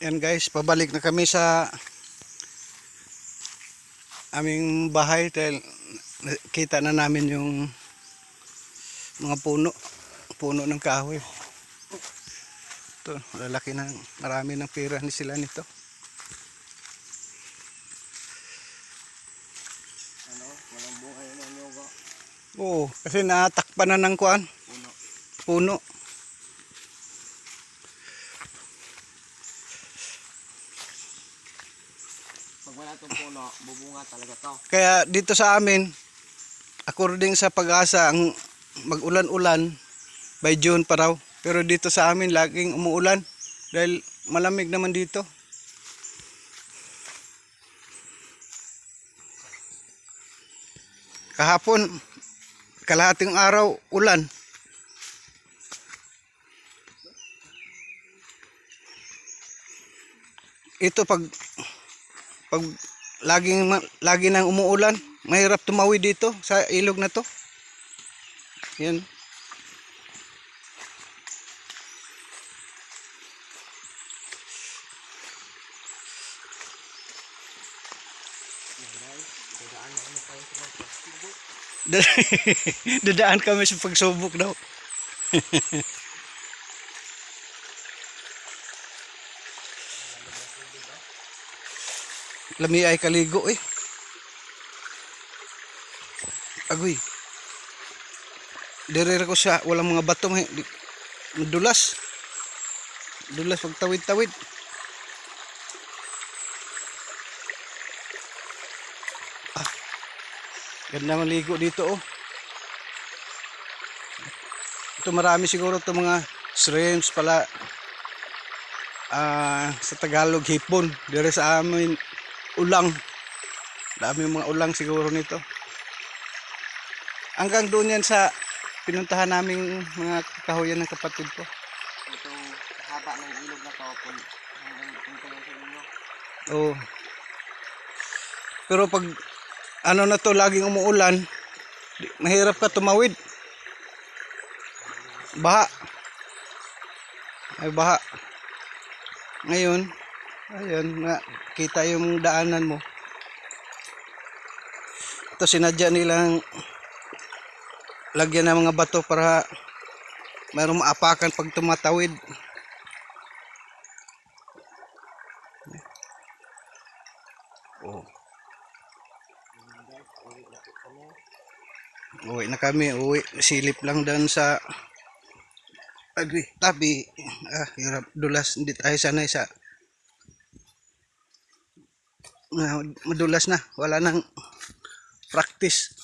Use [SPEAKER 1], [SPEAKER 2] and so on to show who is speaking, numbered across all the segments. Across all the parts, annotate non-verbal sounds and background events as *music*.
[SPEAKER 1] Yan guys, pabalik na kami sa aming bahay dahil kita na namin yung mga puno, puno ng kahoy. Ito, lalaki ng marami ng pera ni sila nito.
[SPEAKER 2] Ano? Walang buhay na.
[SPEAKER 1] Oo, kasi natakpan na ng kuan,
[SPEAKER 2] Puno.
[SPEAKER 1] puno.
[SPEAKER 2] Wala itong puno, bubunga talaga to.
[SPEAKER 1] Kaya dito sa amin, according sa pag-asa, ang mag-ulan-ulan by June pa raw. Pero dito sa amin, laging umuulan dahil malamig naman dito. Kahapon, kalahating araw, ulan. Ito pag pag laging lagi nang umuulan, mahirap tumawid dito sa ilog na to. Yan. Dadaan *laughs* kami sa pagsubok daw. *laughs* Lami ay kaligo eh. Agoy. Dirira ko sa walang mga bato madulas. Dulas pag tawid-tawid. Ah. Ganda maligo dito oh. Ito marami siguro to mga shrimps pala. Ah, sa Tagalog hipon. Dire sa amin ulang. Dami mga ulang siguro nito. Hanggang doon yan sa pinuntahan naming mga kahoyan ng kapatid ko.
[SPEAKER 2] Itong haba ng ilog na to, hanggang punta sa inyo.
[SPEAKER 1] Oo. Pero pag ano na to laging umuulan, mahirap ka tumawid. Baha. Ay baha. Ngayon, ayun, na, kita yung daanan mo. Ito sinadya nilang lagyan ng mga bato para mayroong maapakan pag tumatawid. Oh. Uwi na kami, uwi. Silip lang doon sa Agri, tabi. Ah, hirap dulas. Hindi tayo sanay sa madulas na. Wala nang practice.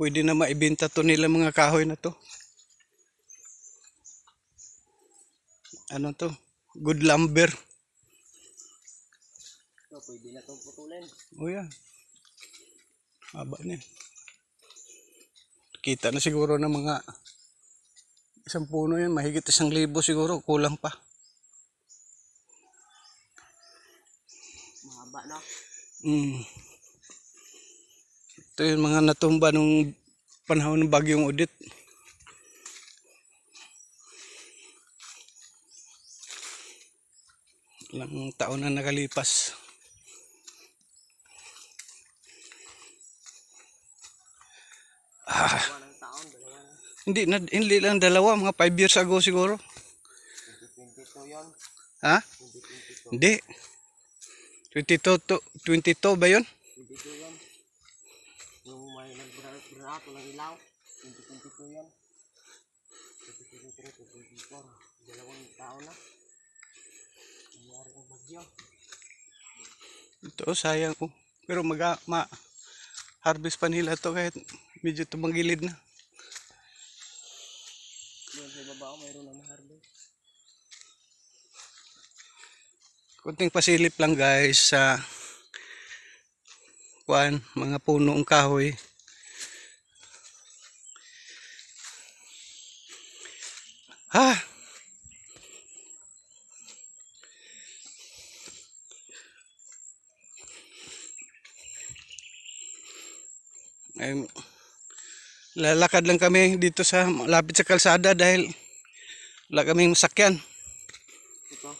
[SPEAKER 1] Pwede na maibenta to nila mga kahoy na to. Ano to? Good lumber.
[SPEAKER 2] So, pwede na itong putulin.
[SPEAKER 1] Oh yan. Haba na yan. Kita na siguro ng mga isang puno yan. Mahigit isang libo siguro. Kulang pa.
[SPEAKER 2] Mahaba na.
[SPEAKER 1] Mm. Ito yung mga natumba nung panahon ng bagyong udit. Ilang taon na nakalipas.
[SPEAKER 2] Na.
[SPEAKER 1] Hindi na hindi lang dalawa, mga 5 years ago siguro.
[SPEAKER 2] 2022 yun.
[SPEAKER 1] Ha?
[SPEAKER 2] 2022.
[SPEAKER 1] Hindi. 22 to 22 ba 'yon?
[SPEAKER 2] 22 yun. Yung may nag-brato ng ilaw. 2022 yun. 2023, 2024. Dalawang taon na. Nangyari ang bagyo.
[SPEAKER 1] Ito sayang ko. Pero mag ma harvest pa nila to kahit medyo tumagilid na.
[SPEAKER 2] Doon sa baba, mayroon ng harvest.
[SPEAKER 1] Kunting pasilip lang guys sa kuan mga punong kahoy. Ha, lalakad lang kami dito sa lapit sa kalsada dahil wala kaming masakyan.
[SPEAKER 2] Ito.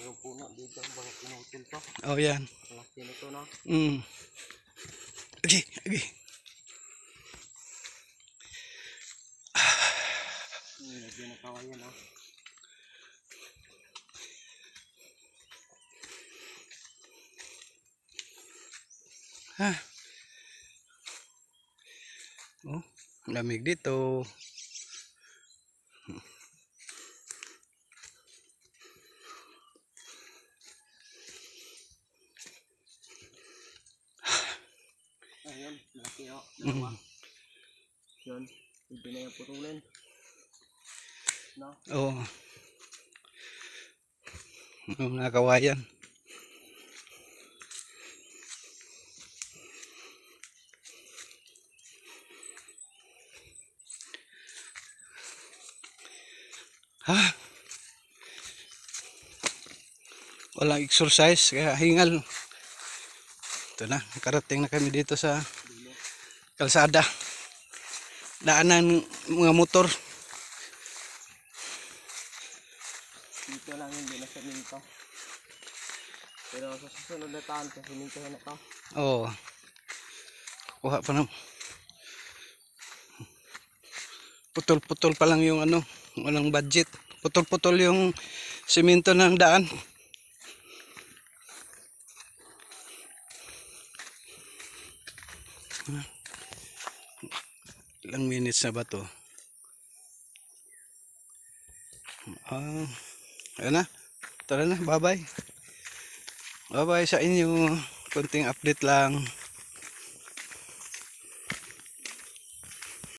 [SPEAKER 2] Yung puno dito. Bakit pinutol to?
[SPEAKER 1] Oh, yan.
[SPEAKER 2] Malaki nito no.
[SPEAKER 1] Mm. Okay, okay.
[SPEAKER 2] Hmm, medyo nakawayan ah.
[SPEAKER 1] Ha. Oh, lamig dito.
[SPEAKER 2] Ayun, malaki oh. Dalawa. Yun. Hindi na yung putulin. No?
[SPEAKER 1] Yung mga kawayan. Ha? Walang exercise, kaya hingal. Ito na, nakarating na kami dito sa kalsada. Daanan ng mga motor.
[SPEAKER 2] Dito lang hindi na siminto. Pero sa susunod na taon, simintohin na to.
[SPEAKER 1] Oo. Kuha pa ng putol-putol pa lang yung ano, walang budget. Putol-putol yung simento ng daan. Ilang minutes na ba to? Ah, ayun na. Tara na, bye-bye. Bye-bye sa inyo. Konting update lang.